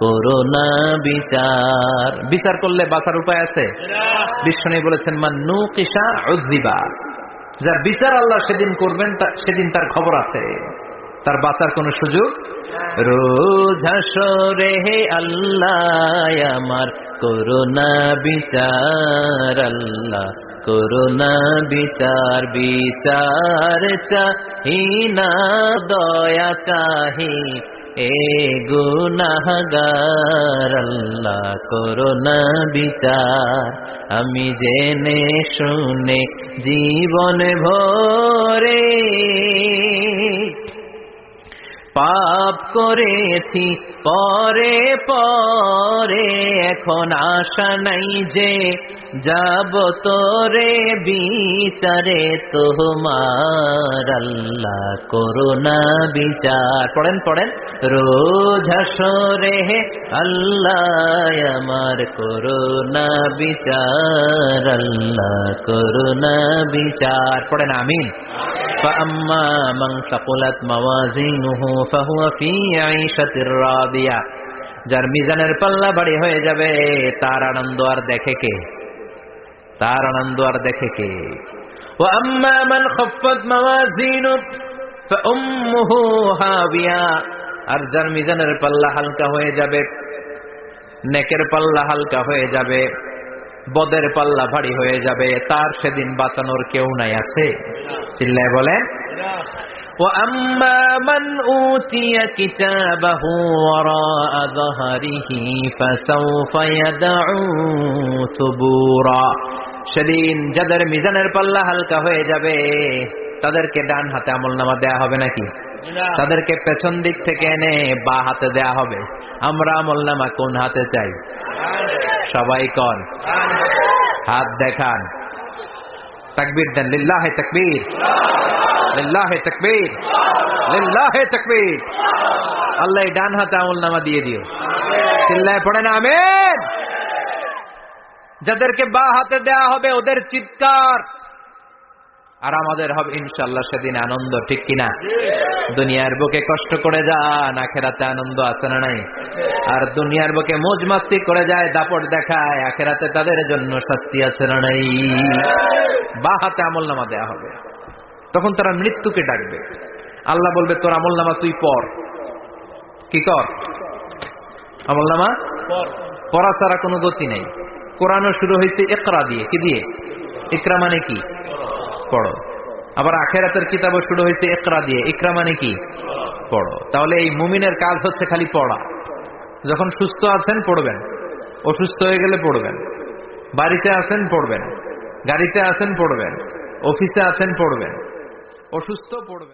Corona বিচার। বিচার করলে বাঁচার উপায় আছে? বিষ্ণু বলেছেন, মান্নু কিসা উদ্দিবা যার বিচার আল্লাহ সেদিন করবেন সেদিন তার খবর আছে। তার বাঁচার কোনো সুযোগ? হে আল্লাহ, আমার করোনা বিচার, আল্লাহ করোনা বিচার। বিচার চাহি না, দয়া চাহি এ গুনাহগার, আল্লাহ করোনা বিচার। আমি জেনে শুনে জীবন ভরে পাপ করেছি, পরে পরে এখন আশা নাই যে যাব তোরে বিচারে তোমার আল্লাহ করোনা বিচার পড়েন পড়েন রোজ হাসরে হে আল্লাহ আমার করোনা বিচার আল্লাহ করোনা বিচার পড়েন আমিন فأما من ثقلت موازينه فهو في عيشة راضية যার মিজানের পাল্লা বাড়ি হয়ে যাবে তার আনন্দ আর দেখে কে তার আনন্দ আর দেখে কে? ও আম্মা খফত হাবিয়া। আর যার মিজানের পাল্লা হালকা হয়ে যাবে, নেকের পাল্লা হালকা হয়ে যাবে, বদের পাল্লা ভারী হয়ে যাবে, তার সেদিন বাঁচানোর কেউ নাই আছে। চিল্লায় বলে ও আম্মা মান উতিয়া কিতাবাহু ওয়ারাআ যাহরিহি ফাসাউফা ইয়াদউ সুবুরা সেদিন যাদের মিজানের পাল্লা হালকা হয়ে যাবে তাদেরকে ডান হাতে আমল নামা দেয়া হবে নাকি? তাদেরকে পেছন দিক থেকে এনে বা হাতে দেয়া হবে। আমরা আমল নামা কোন হাতে চাই? সবাই কন। হাত দেখান। তাকবীর দেন লিল্লাহে তাকবীর। লিল্লাহে তাকবীর। লিল্লাহে তাকবীর। আল্লাহ ডান হাতে আমল নামা দিয়ে দিও। চিল্লায় পড়ে না আমেন। যাদেরকে বা হাতে দেয়া হবে ওদের চিৎকার। আর আমাদের হবে ইনশাল্লাহ সেদিন আনন্দ, ঠিক কিনা? দুনিয়ার বুকে কষ্ট করে যান, আখেরাতে আনন্দ আছে না নাই? আর দুনিয়ার বুকে মোজ মাস্তি করে যায়, দাপট দেখায়, আখেরাতে তাদের জন্য শাস্তি আছে না নাই? বা হাতে আমল নামা দেয়া হবে। তখন তারা মৃত্যুকে ডাকবে। আল্লাহ বলবে, তোর আমল নামা তুই পর কি কর? আমল নামা পড়া ছাড়া কোনো গতি নেই। কোরআনও শুরু হয়েছে একরা দিয়ে। কি দিয়ে? ইকরা মানে কি? পড়ো। আবার আখেরাতের কিতাবও শুরু হয়েছে একরা দিয়ে। ইকরা মানে কি? পড়ো। তাহলে এই মুমিনের কাজ হচ্ছে খালি পড়া। যখন সুস্থ আছেন, পড়বেন। অসুস্থ হয়ে গেলে পড়বেন। বাড়িতে আছেন, পড়বেন। গাড়িতে আছেন, পড়বেন। অফিসে আছেন, পড়বেন। অসুস্থ, পড়বেন।